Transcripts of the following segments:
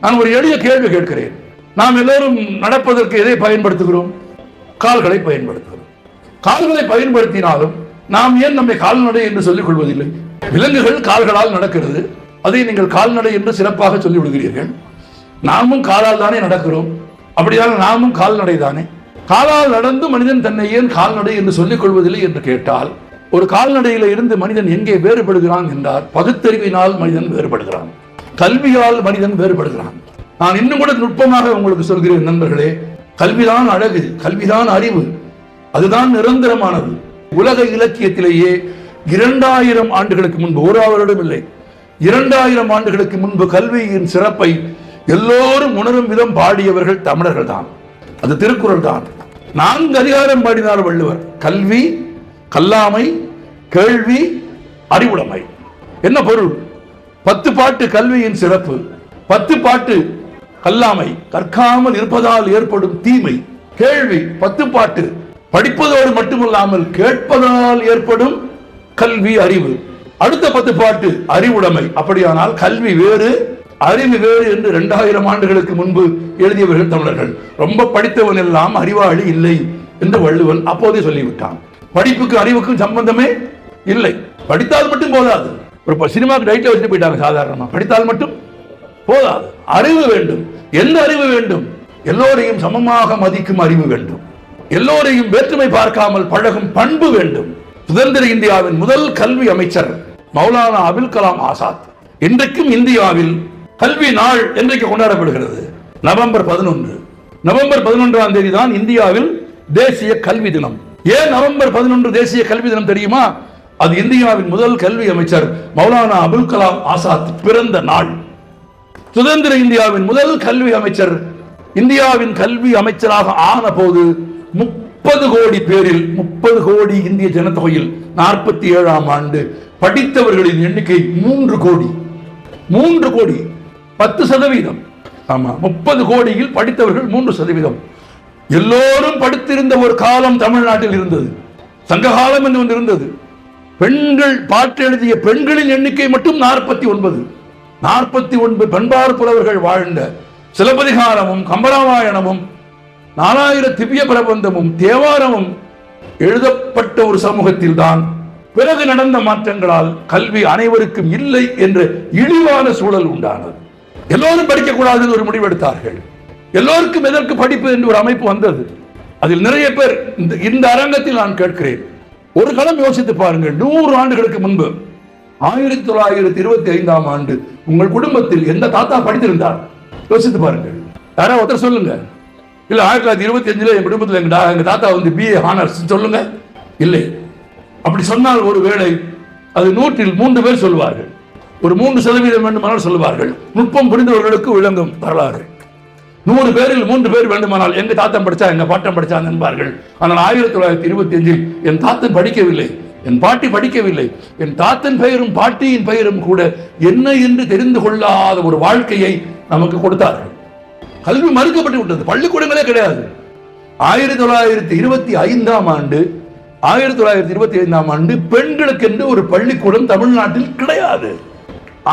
நான் ஒரு எளிய கேள்வி கேட்கிறேன். நாம் எல்லோரும் நடப்பதற்கு எதை பயன்படுத்துகிறோம்? கால்களை பயன்படுத்துகிறோம். கால்களை பயன்படுத்தினாலும் நாம் ஏன் நம்மை கால்நடை என்று சொல்லிக் கொள்வதில்லை? விலங்குகள் கால்களால் நடக்கிறது. அதை நீங்கள் கால்நடை என்று சிறப்பாக சொல்லி விடுகிறீர்கள் நாமும் காலால் தானே நடக்கிறோம். அப்படியான நாமும் கால்நடை தானே? காலால் நடந்து மனிதன் தன்னை ஏன் கால்நடை என்று சொல்லிக் கொள்வதில்லை என்று கேட்டால் ஒரு கால்நடையில இருந்து மனிதன் எங்கே வேறுபடுகிறான் என்றால் பகுத்தறிவினால் மனிதன் வேறுபடுகிறான். கல்வியால் மனிதன் வேறுபடுகிறான். நான் இன்னும் கூட நுட்பமாக உங்களுக்கு சொல்கிறேன் நண்பர்களே. கல்விதான் அழகு கல்விதான் அறிவு. அதுதான் நிரந்தரமானது. உலக இலக்கியத்திலேயே இரண்டாயிரம் ஆண்டுகளுக்கு முன்பு ஒரு வருடம் இல்லை. இரண்டாயிரம் ஆண்டுகளுக்கு முன்பு கல்வியின் சிறப்பை எல்லோரும் உணரும் விதம் பாடியவர்கள் தமிழர்கள் தான் அது திருக்குறள் தான். நான்கு அதிகாரம் பாடினார் வள்ளுவர். கல்வி கல்லாமை கேள்வி அறிவுடைமை. என்ன பொருள்? பத்து பாட்டு கல்வியின் சிறப்பு பத்து பாட்டு கல்லாமை கற்காமல் இருப்பதால் ஏற்படும் தீமை. கேள்வி பத்து பாட்டு படிப்பதோடு மட்டுமல்லாமல் கேட்பதால் ஏற்படும் கல்வி அறிவு. அடுத்த பத்து பாட்டு அறிவுடைமை. அப்படியானால் கல்வி வேறு அறிவு வேறு என்று இரண்டாயிரம் ஆண்டுகளுக்கு முன்பு எழுதியவர்கள் தமிழர்கள். ரொம்ப படித்தவன் எல்லாம் அறிவாளி இல்லை என்று வள்ளுவன் அப்போதே சொல்லிவிட்டான். படிப்புக்கு அறிவுக்கும் சம்பந்தமே இல்லை. படித்தால் மட்டும் போதாது. ஒரு சினிமாவுக்கு சினிமாக்கு டைட்டில் வச்சுட்டு போயிட்டாங்க சாதாரணமாக படித்தால் மட்டும் போதாது. அறிவு வேண்டும். எந்த அறிவு வேண்டும்? எல்லோரையும் சமமாக மதிக்கும் அறிவு வேண்டும். எல்லோரையும் வேற்றுமை பார்க்காமல் பழகும் பண்பு வேண்டும். சுதந்திர இந்தியாவின் முதல் கல்வி அமைச்சர் மௌலானா அபுல் கலாம் ஆசாத். இன்றைக்கும் இந்தியாவில் கல்வி நாள் என்றைக்கு கொண்டாடப்படுகிறது? நவம்பர் பதினொன்று. நவம்பர் பதினொன்றாம் தேதி தான் இந்தியாவில் தேசிய கல்வி தினம். ஏன் நவம்பர் பதினொன்று தேசிய கல்வி தினம் தெரியுமா? அது இந்தியாவின் முதல் கல்வி அமைச்சர் மௌலானா அபுல் கலாம் ஆசாத் பிறந்த நாள். சுதந்திர இந்தியாவின் முதல் கல்வி அமைச்சர் இந்தியாவின் கல்வி அமைச்சராக ஆன போது முப்பது கோடி பேரில் முப்பது கோடி இந்திய ஜனத்தொகையில் நாற்பத்தி ஏழாம் ஆண்டு படித்தவர்களின் எண்ணிக்கை மூன்று கோடி. மூன்று கோடி பத்து சதவீதம். ஆமா முப்பது கோடியில் படித்தவர்கள் மூன்று சதவீதம். எல்லோரும் படித்திருந்த ஒரு காலம் தமிழ்நாட்டில் இருந்தது. சங்ககாலம் என்று ஒன்று இருந்தது. பெண்கள் பாட்டு எழுதிய பெண்களின் எண்ணிக்கை மட்டும் நாற்பத்தி ஒன்பது. நாற்பத்தி ஒன்பது பெண்பார் புலவர்கள் வாழ்ந்த சிலப்பதிகாரமும் கம்பராமாயணமும் நாலாயிர திவ்ய பிரபந்தமும் தேவாரமும் எழுதப்பட்ட ஒரு சமூகத்தில் தான் பிறகு நடந்த மாற்றங்களால் கல்வி அனைவருக்கும் இல்லை என்ற இழிவான சூழல் உண்டானது. எல்லோரும் படிக்கக்கூடாது என்று ஒரு முடிவெடுத்தார்கள். எல்லோருக்கும் எதற்கு படிப்பு என்று ஒரு அமைப்பு வந்தது. அதில் நிறைய பேர் இந்த இந்த அரங்கத்தில் நான் கேட்கிறேன். ஒரு களம் யோசித்து பாருங்கள். நூறு ஆண்டுகளுக்கு முன்பு ஆயிரத்தி தொள்ளாயிரத்தி இருபத்தி ஐந்தாம் ஆண்டு உங்கள் குடும்பத்தில் எந்த தாத்தா படித்திருந்தார்? யோசித்து பாருங்கள். யாராவது ஒருத்தர் சொல்லுங்க. இல்ல ஆயிரத்தி தொள்ளாயிரத்தி இருபத்தி அஞ்சுல என் குடும்பத்தில் எங்க டா- எங்க தாத்தா வந்து பிஏ ஹானர்ஸ் சொல்லுங்க. இல்லை. அப்படி சொன்னால் ஒரு வேளை அது நூற்றில் மூன்று பேர் சொல்வார்கள். ஒரு மூன்று சதவீதம் வேண்டுமானால் சொல்வார்கள். நுட்பம் புரிந்தவர்களுக்கு விளங்கும் வரலாறு. நூறு பேரில் மூன்று பேர் வேண்டுமானால் எங்க தாத்தன் படிச்சா எங்க பாட்டம் படிச்சான் என்பார்கள். ஆனால் ஆயிரத்தி தொள்ளாயிரத்தி இருபத்தி அஞ்சில் என் தாத்தன் படிக்கவில்லை என் பாட்டி படிக்கவில்லை என் தாத்தன் பெயரும் பாட்டியின் பெயரும் கூட என்ன என்று தெரிந்து கொள்ளாத ஒரு வாழ்க்கையை நமக்கு கொடுத்தார்கள். கல்வி மறுக்கப்பட்டு விட்டது பள்ளிக்கூடங்களே கிடையாது. ஆயிரத்தி தொள்ளாயிரத்தி இருபத்தி ஐந்தாம் ஆண்டு ஆயிரத்தி தொள்ளாயிரத்தி இருபத்தி ஐந்தாம் ஆண்டு பெண்களுக்கு என்று ஒரு பள்ளிக்கூடம் தமிழ்நாட்டில் கிடையாது.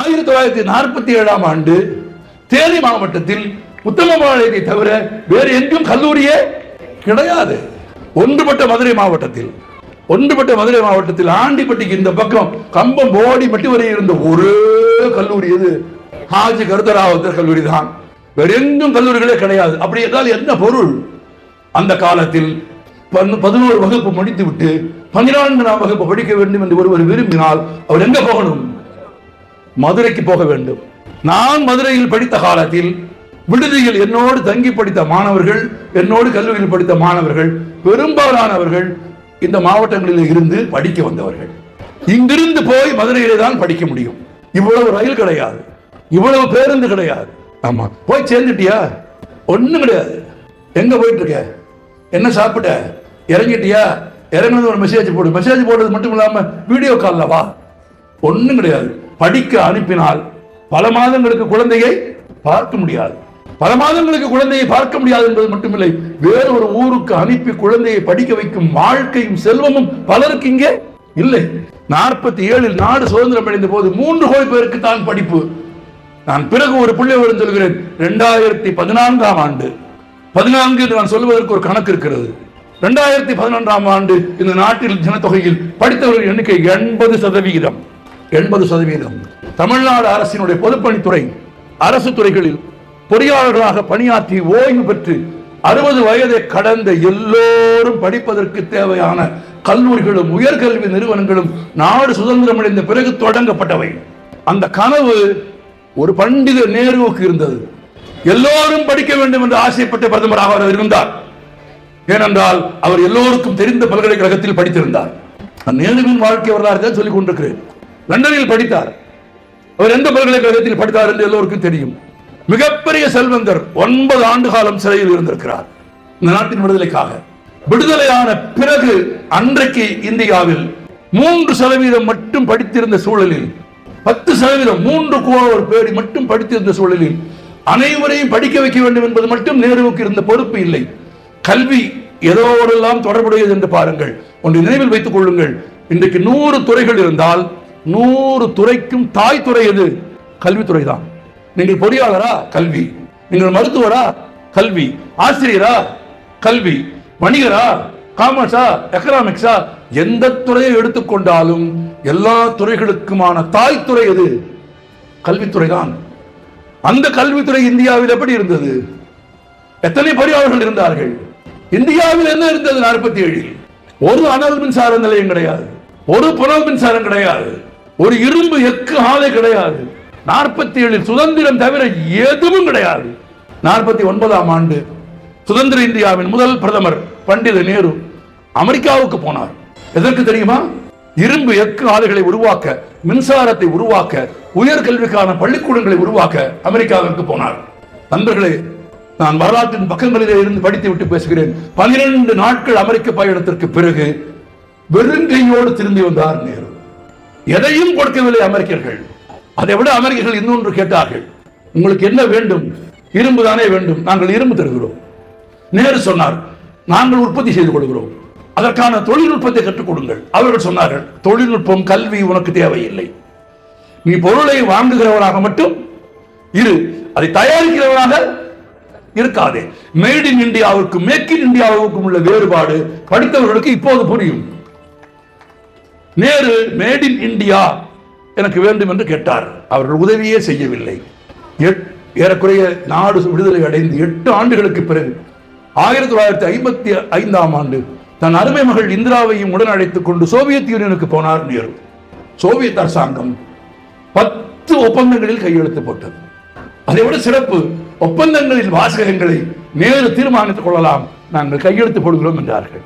ஆயிரத்தி தொள்ளாயிரத்தி நாற்பத்தி ஏழாம் ஆண்டு தேனி மாவட்டத்தில் உத்தமபாளையத்தை தவிர வேறு எங்கும் கல்லூரியே கிடையாது. ஒன்றுபட்ட மதுரை மாவட்டத்தில் ஒன்றுபட்ட மதுரை மாவட்டத்தில் ஆண்டிப்பட்டிக்கு இந்த பக்கம் கம்பம் போடி மட்டும் வரை இருந்த ஒரே கல்லூரி எது? ஹாஜி கருத்தராவத்தர் கல்லூரி தான். வேற எங்கும் கல்லூரிகளே கிடையாது. அப்படி என்றால் என்ன பொருள்? அந்த காலத்தில் பதினோரு வகுப்பு முடித்து விட்டு பன்னிரண்டாம் வகுப்பு படிக்க வேண்டும் என்று ஒருவர் விரும்பினால் அவர் எங்க போகணும்? மதுரைக்கு போக வேண்டும். நான் மதுரையில் படித்த காலத்தில் விடுதியில் என்னோடு தங்கி படித்த மாணவர்கள் என்னோடு கல்லூரியில் படித்த மாணவர்கள் பெரும்பாலானவர்கள் இந்த மாவட்டங்களில் இருந்து படிக்க வந்தவர்கள். இங்கிருந்து போய் மதுரையிலே தான் படிக்க முடியும். இவ்வளவு ரயில் கிடையாது. இவ்வளவு பேருந்து கிடையாது. ஆமா. போய் சேர்ந்துட்டியா? ஒண்ணும் கிடையாது. எங்க போயிட்டு இருக்க என்ன சாப்பிட்ட? இறங்கிட்டியா? இறங்குனது ஒரு மெசேஜ் போடு. மெசேஜ் போடுறது மட்டும் இல்லாம வீடியோ காலில் வா. ஒன்றும் கிடையாது. படிக்க அனுப்பினால் பல மாதங்களுக்கு குழந்தையை பார்க்க முடியாது. பல மாதங்களுக்கு குழந்தையை பார்க்க முடியாது என்பது மட்டுமில்லை. வேறு ஒரு ஊருக்கு அனுப்பி குழந்தையை படிக்க வைக்கும் வாழ்க்கையும் செல்வமும் பலருக்கு இங்கே இல்லை. நாற்பத்தி ஏழில் நாடு சுதந்திரம் அடைந்த போது மூன்று கோடி பேருக்கு தான் படிப்பு. நான் பிறகு ஒரு புள்ளி விவரம் சொல்கிறேன். இரண்டாயிரத்தி பதினான்காம் ஆண்டு. பதினான்கு என்று நான் சொல்வதற்கு ஒரு கணக்கு இருக்கிறது. இரண்டாயிரத்தி பதினொன்றாம் ஆண்டு இந்த நாட்டில் ஜனத்தொகையில் படித்தவர்கள் எண்ணிக்கை எண்பது சதவிகிதம் எண்பது சதவீதம். தமிழ்நாடு அரசினுடைய பொதுப்பணித்துறை அரசு துறைகளில் பொறியாளர்களாக பணியாற்றி ஓய்வு பெற்று அறுபது வயதை கடந்த எல்லோரும் படிப்பதற்கு தேவையான கல்லூரிகளும் உயர்கல்வி நிறுவனங்களும் நாடு சுதந்திரம் அடைந்த பிறகு தொடங்கப்பட்டவை. அந்த கனவு ஒரு பண்டித நேருவுக்கு இருந்தது. எல்லோரும் படிக்க வேண்டும் என்று ஆசைப்பட்ட பிரதமராக அவர் இருந்தார். ஏனென்றால் அவர் எல்லோருக்கும் தெரிந்த பல்கலைக்கழகத்தில் படித்திருந்தார். நேருவின் வாழ்க்கை வரலாறு தான் சொல்லிக் கொண்டிருக்கிறேன். லண்டனில் படித்தார். அவர் எந்த பல்கலைக்கழகத்தில் படித்தார் என்று எல்லோருக்கும் தெரியும். மிகப்பெரிய செல்வந்தர் ஒன்பது ஆண்டு காலம் சிறையில் இருந்திருக்கிறார். இந்த நாட்டின் விடுதலைக்காக. விடுதலையான பிறகு அன்றைக்கு இந்தியாவில் மூன்று சதவீதம் மட்டும் படித்திருந்த சூழலில் பத்து சதவீதம் மூன்று கோவர் பேடி மட்டும் படித்திருந்த சூழலில் அனைவரையும் படிக்க வைக்க வேண்டும் என்பது மட்டும் நேருவுக்கு இருந்த பொறுப்பு இல்லை. கல்வி எதோடெல்லாம் தொடர்புடையது என்று பாருங்கள். ஒன்று நினைவில் வைத்துக் கொள்ளுங்கள். இன்றைக்கு நூறு துறைகள் இருந்தால் நூறு துறைக்கும் தாய் துறை எது? கல்வித்துறை தான். நீங்கள் பொறியாளரா? கல்வி. நீங்கள் மருத்துவரா? கல்வி. ஆசிரியரா? கல்வி. வணிகரா? காமர்ஸா? எக்கனாமிக்ஸா? எந்த துறையை எடுத்துக்கொண்டாலும் எல்லா துறைகளுக்குமான தாய் துறை எது? கல்வித்துறை தான் அந்த கல்வித்துறை இந்தியாவில் எப்படி இருந்தது? எத்தனை பொறியாளர்கள் இருந்தார்கள்? இந்தியாவில் என்ன இருந்தது நாற்பத்தி ஏழில் ஒரு அனல் மின்சார நிலையம் கிடையாது. ஒரு புனல் மின்சாரம் கிடையாது. ஒரு இரும்பு எக்கு ஆலை கிடையாது. நாற்பத்தி ஏழில் சுதந்திரம் தவிர எதுவும் கிடையாது. நாற்பத்தி ஒன்பதாம் ஆண்டு சுதந்திர இந்தியாவின் முதல் பிரதமர் பண்டித நேரு அமெரிக்காவுக்கு போனார். எதற்கு தெரியுமா? இரும்பு எக்கு ஆலைகளை உருவாக்க மின்சாரத்தை உருவாக்க உயர்கல்விக்கான பள்ளிக்கூடங்களை உருவாக்க அமெரிக்காவிற்கு போனார். நண்பர்களே நான் வரலாற்றின் பக்கங்களிலே இருந்து படித்து விட்டு பேசுகிறேன். பனிரெண்டு நாட்கள் அமெரிக்க பயணத்திற்கு பிறகு வெறுங்கையோடு திரும்பி வந்தார் நேரு. எதையும் கொடுக்கவில்லை அமெரிக்கர்கள். அதை விட அமெரிக்கர்கள் இன்னொன்று கேட்டார்கள் உங்களுக்கு என்ன வேண்டும்? இரும்பு தானே வேண்டும். நாங்கள் இரும்பு தருகிறோம். நேரு சொன்னார் நாங்கள் உற்பத்தி செய்து கொள்கிறோம். அதற்கான தொழில்நுட்பத்தை கற்றுக் கொடுங்கள். அவர்கள் சொன்னார்கள் தொழில்நுட்பம் கல்வி உனக்கு தேவையில்லை. நீ பொருளை வாங்குகிறவராக மட்டும் இரு. அதை தயாரிக்கிறவராக இருக்காதே. மேட் இன் இந்தியாவுக்கும் மேக் இன் இந்தியாவுக்கும் உள்ள வேறுபாடு படித்தவர்களுக்கு இப்போது புரியும். நேரு மேட் இன் இந்தியா எனக்கு வேண்டும் என்று கேட்டார். அவர்கள் உதவியே செய்யவில்லை. ஏறக்குறைய நாடு விடுதலை அடைந்து எட்டு ஆண்டுகளுக்கு பிறகு ஆயிரத்தி தொள்ளாயிரத்தி ஐம்பத்தி ஐந்தாம் ஆண்டு தன் அருமை மகள் இந்திராவையும் உடன் அழைத்துக் கொண்டு சோவியத் யூனியனுக்கு போனார் நேரு. சோவியத் அரசாங்கம் பத்து ஒப்பந்தங்களில் கையெழுத்து போட்டது. அதை விட சிறப்பு ஒப்பந்தங்களில் வாசகங்களை நேரு தீர்மானித்துக் கொள்ளலாம். நாங்கள் கையெழுத்து போடுகிறோம் என்றார்கள்.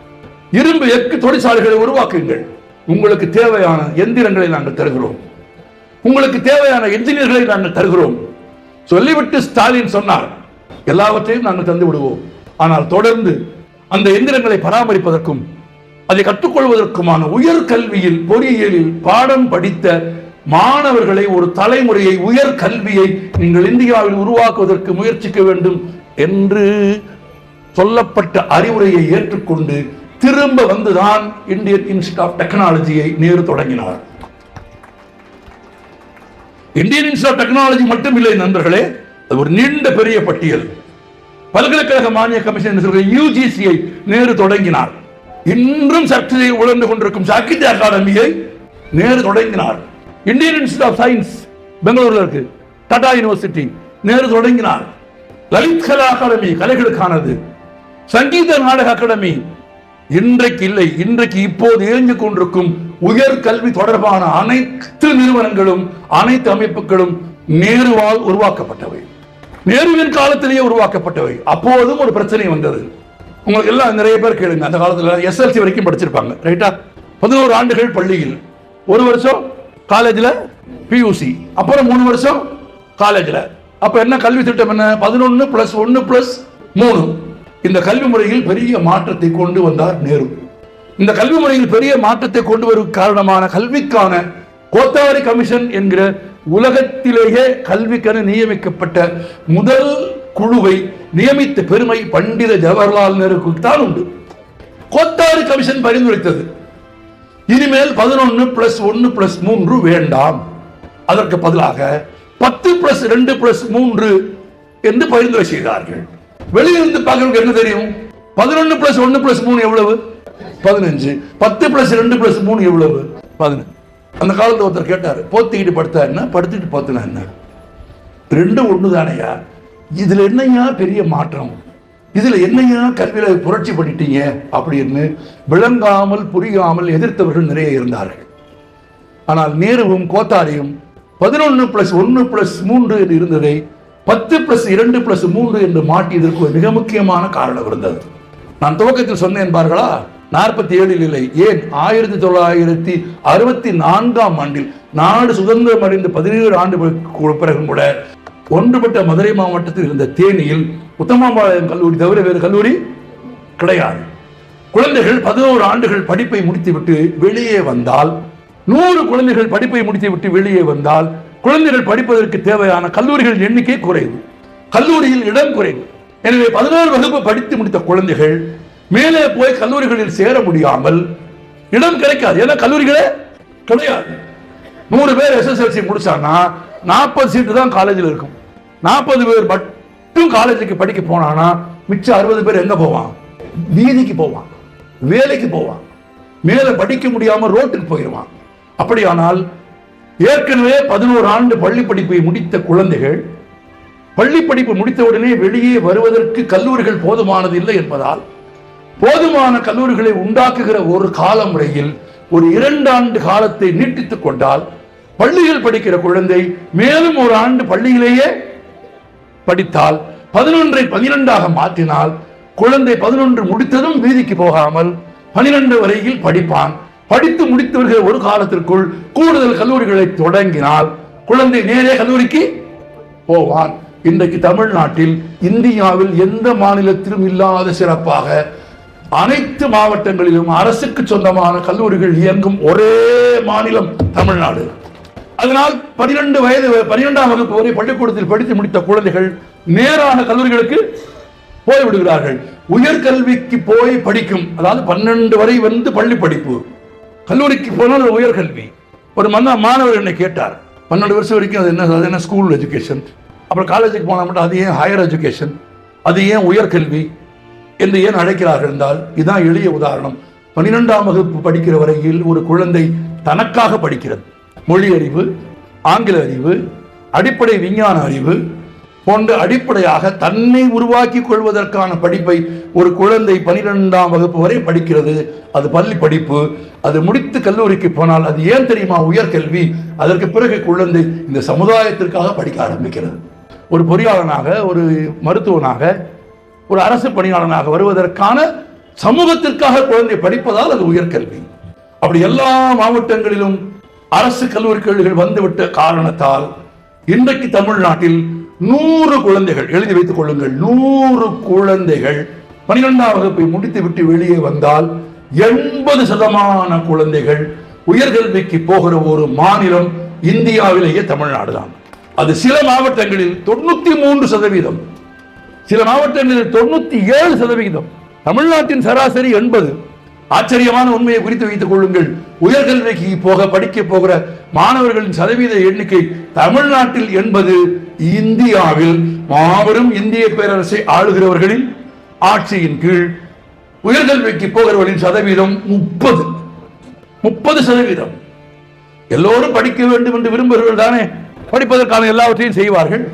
இரும்பு எக்கு தொழிற்சாலைகளை உருவாக்குங்கள். உங்களுக்கு தேவையான எந்திரங்களை நாங்கள் தருகிறோம். உங்களுக்கு தேவையான என்ஜினியர்களை நாங்கள் தருகிறோம். சொல்லிவிட்டு ஸ்டாலின் சொன்னார் எல்லாவற்றையும் நாங்கள் தந்து விடுவோம். ஆனால் தொடர்ந்து அந்த எந்திரங்களை பராமரிப்பதற்கும் அதை கற்றுக்கொள்வதற்குமான உயர் கல்வியில் பொறியியலில் பாடம் படித்த மாணவர்களை ஒரு தலைமுறையை உயர் கல்வியை நீங்கள் இந்தியாவில் உருவாக்குவதற்கு முயற்சிக்க வேண்டும் என்று சொல்லப்பட்ட அறிவுரையை ஏற்றுக்கொண்டு திரும்ப வந்துதான் இந்தியன் இன்ஸ்டியூட் ஆஃப் டெக்னாலஜியை நேரு தொடங்கினார். இந்தியன் இன்ஸ்டியூட் ஆஃப் டெக்னாலஜி மட்டும் இல்லை நண்பர்களே. அது ஒரு நீண்ட பெரிய பட்டியல். பல்கலைக்கழக மானிய கமிஷன் சொல்கிற யூஜிசியை நேரு தொடங்கினார். இன்றும் சர்ச்சையை உழந்து கொண்டிருக்கும் சாகித்ய அகாடமியை நேரு தொடங்கினார். இந்தியன் இன்ஸ்டியூட் ஆஃப் சயின்ஸ் பெங்களூர்ல இருக்கு. டாடா யூனிவர்சிட்டி நேரு தொடங்கினார். லலித் கலா அகாடமி கலைகளுக்கானது. சங்கீத நாடக அகாடமி இன்றைக்கு இல்லை இன்றைக்கு இப்போது இயங்கிக் கொண்டிருக்கும் உயர் கல்வி தொடர்பான அனைத்து நிறுவனங்களும் அனைத்து அமைப்புகளும் நேருவால் உருவாக்கப்பட்டவை. நேருவின் காலத்திலேயே உருவாக்கப்பட்டவை. அப்போதும் ஒரு பிரச்சனை வந்தது. உங்களுக்கு எல்லாம் நிறைய பேர் கேளுங்க. அந்த காலத்துல எஸ்எல்சி வரைக்கும் படிச்சிருப்பாங்க ரைட்டா பதினோரு ஆண்டுகள் பள்ளியில். ஒரு வருஷம் காலேஜ்ல பியூசி அப்புறம் மூணு வருஷம் காலேஜ்ல. அப்போ என்ன கல்வி திட்டம் என்ன? பதினொன்னு ப்ளஸ் ஒன்னு ப்ளஸ் மூணு. இந்த கல்வி முறையில் பெரிய மாற்றத்தை கொண்டு வந்தார் நேரு. இந்த கல்வி முறையில் பெரிய மாற்றத்தை கொண்டு வரும் காரணமான கல்விக்கான கோத்தாரி கமிஷன் என்கிற உலகத்திலேயே கல்விக்கென நியமிக்கப்பட்ட முதல் குழுவை நியமித்த பெருமை பண்டித ஜவஹர்லால் நேருக்கு தான் உண்டு. கோத்தாரி கமிஷன் பரிந்துரைத்தது. இனிமேல் பதினொன்று பிளஸ் ஒன்று பிளஸ் மூன்று வேண்டாம். அதற்கு பதிலாக பத்து பிளஸ் ரெண்டு பிளஸ் மூன்று என்று பரிந்துரை செய்தார்கள். வெளியிருந்து பார்க்கறதுக்கு என்ன தெரியும்? பதினொன்று பிளஸ் ஒன்று பிளஸ் மூணு எவ்வளவு? பதினஞ்சு. பத்து பிளஸ் ரெண்டு பிளஸ் மூணு எவ்வளவு? பதினஞ்சு. அந்த காலத்தில் ஒருத்தர் கேட்டார் போத்திக்கிட்டு படுத்தா என்ன? படுத்துக்கிட்டு போத்தினா என்ன? ரெண்டும் ஒன்று தானையா இதில் என்னையா பெரிய மாற்றம்? இதில் என்னையா கல்வியில் புரட்சி பண்ணிட்டீங்க? அப்படின்னு விளங்காமல் புரியாமல் எதிர்த்தவர்கள் நிறைய இருந்தார்கள். ஆனால் நேருவும் கோத்தாரியும் பதினொன்று பிளஸ் ஒன்று பிளஸ் மூன்று என்று இருந்ததை பத்து பிளஸ் இரண்டு பிளஸ் மூன்று என்று மாட்டியதற்கு ஒரு மிக முக்கியமான காரணம் இருந்தது. நான் துவக்கத்தில் சொன்னேன் பார்களா நாற்பத்தி ஏழில் இல்லை. ஏன்? ஆயிரத்தி தொள்ளாயிரத்தி அறுபத்தி நான்காம் ஆண்டில் நாடு சுதந்திரம் அடைந்து பதினேழு ஆண்டு பிறகும் கூட ஒன்றுபட்ட மதுரை மாவட்டத்தில் இருந்த தேனியில் உத்தமாபாளையம் கல்லூரி தவிர வேறு கல்லூரி கிடையாது. குழந்தைகள் பதினோரு ஆண்டுகள் படிப்பை முடித்துவிட்டு வெளியே வந்தால் நூறு குழந்தைகள் படிப்பை முடித்துவிட்டு வெளியே வந்தால் குழந்தைகள் படிப்பதற்கு தேவையான கல்லூரிகளின் எண்ணிக்கை குறைவு. கல்லூரியில் இடம் குறைவு. எனவே பதினோரு வகுப்பு படித்து முடித்த குழந்தைகள் மேலே போய் கல்லூரிகளில் சேர முடியாமல் இடம் கிடைக்காது. ஏன்னா கல்லூரிகளே கிடையாது. நூறு பேர் எஸ்எஸ்எல்சி முடிச்சானா நாற்பது சீட்டு தான் காலேஜில் இருக்கும். நாற்பது பேர் மட்டும் காலேஜுக்கு படிக்க போனானா மிச்சம் அறுபது பேர் எங்க போவான் வீதிக்கு போவான் வேலைக்கு போவான் மேலே படிக்க முடியாமல் ரோட்டுக்கு போயிடுவான் அப்படியானால் ஏற்கனவே பதினோரு ஆண்டு பள்ளி படிப்பை முடித்த குழந்தைகள் பள்ளி படிப்பு முடித்தவுடனே வெளியே வருவதற்கு கல்லூரிகள் போதுமானது இல்லை என்பதால் போதுமான கல்லூரிகளை உண்டாக்குகிற ஒரு கால முறையில் ஒரு இரண்டு ஆண்டு காலத்தை நீட்டித்துக் கொண்டால் பள்ளியில் படிக்கிற குழந்தை மேலும் ஒரு ஆண்டு பள்ளியிலேயே படித்தால் பதினொன்றை பனிரெண்டாக மாற்றினால் குழந்தை பதினொன்று முடித்ததும் வீதிக்கு போகாமல் பனிரெண்டு வரையில் படிப்பான். படித்து முடித்தவர்கள் ஒரு காலத்திற்குள் கூடுதல் கல்லூரிகளை தொடங்கினால் குழந்தை நேரே கல்லூரிக்கு போவான். இன்றைக்கு தமிழ்நாட்டில் இந்தியாவில் எந்த மாநிலத்திலும் இல்லாத சிறப்பாக அனைத்து மாவட்டங்களிலும் அரசுக்கு சொந்தமான கல்லூரிகள் இயங்கும் ஒரே மாநிலம் தமிழ்நாடு. அதனால் பனிரெண்டு வயது பனிரெண்டாம் வகுப்பு வரை பள்ளிக்கூடத்தில் படித்து முடித்த குழந்தைகள் நேரான கல்லூரிகளுக்கு போய் விடுகிறார்கள் உயர்கல்விக்கு போய் படிக்கும் அதாவது பன்னெண்டு வரை வந்து பள்ளி படிப்பு. கல்லூரிக்கு போனால் அது உயர்கல்வி. ஒரு மன்ன மாணவர் என்னை கேட்டார். பன்னெண்டு வருஷம் வரைக்கும் அது என்ன அது என்ன ஸ்கூல் எஜுகேஷன் அப்புறம் காலேஜுக்கு போனால் மட்டும் அது ஏன் ஹையர் எஜுகேஷன் அது ஏன் உயர்கல்வி? என்று ஏன் அழைக்கிறார்கள் என்றால் இதுதான் எளிய உதாரணம். பன்னிரெண்டாம் வகுப்பு படிக்கிற வரையில் ஒரு குழந்தை தனக்காக படிக்கிறது. மொழி அறிவு ஆங்கில அறிவு அடிப்படை விஞ்ஞான அறிவு போன்ற அடிப்படையாக தன்னை உருவாக்கி கொள்வதற்கான படிப்பை ஒரு குழந்தை பனிரெண்டாம் வகுப்பு வரை படிக்கிறது. அது பள்ளி படிப்பு. அது முடித்து கல்லூரிக்கு போனால் அது ஏன் தெரியுமா? உயர்கல்வி. அதற்கு பிறகு குழந்தை இந்த சமுதாயத்திற்காக படிக்க ஆரம்பிக்கிறது. ஒரு பொறியாளனாக ஒரு மருத்துவனாக ஒரு அரசு பணியாளனாக வருவதற்கான சமூகத்திற்காக குழந்தை படிப்பதால் அது உயர்கல்வி. அப்படி எல்லா மாவட்டங்களிலும் அரசு கல்லூரி கல்விகள் வந்துவிட்ட காரணத்தால் இன்றைக்கு தமிழ்நாட்டில் நூறு குழந்தைகள் எழுதி வைத்துக் கொள்ளுங்கள் நூறு குழந்தைகள் பனிரெண்டாம் வகுப்பை முடித்துவிட்டு வெளியே வந்தால் எண்பது சதமான குழந்தைகள் உயர்கல்விக்கு போகிற ஒரு மாநிலம் இந்தியாவிலேயே தமிழ்நாடு தான் அது சில மாவட்டங்களில் தொண்ணூத்தி மூன்று சதவீதம். சில மாவட்டங்களில் தொண்ணூத்தி ஏழு சதவிகிதம் தமிழ்நாட்டின் சராசரி எண்பது. ஆச்சரியமான உண்மையை குறித்து வைத்துக் கொள்ளுங்கள். உயர்கல்விக்கு போக படிக்க போகிற மாணவர்களின் சதவீத எண்ணிக்கை தமிழ்நாட்டில் என்பது இந்தியாவில் மாபெரும் இந்திய பேரரசை ஆளுகிறவர்களின் ஆட்சியின் கீழ். உயர்கல்விக்கு போகிறவர்களின் சதவீதம் முப்பது. முப்பது சதவீதம். எல்லோரும் படிக்க வேண்டும் என்று விரும்புகிறவர்கள் தானே? படிப்பதற்கான எல்லாவற்றையும் செய்வார்கள்.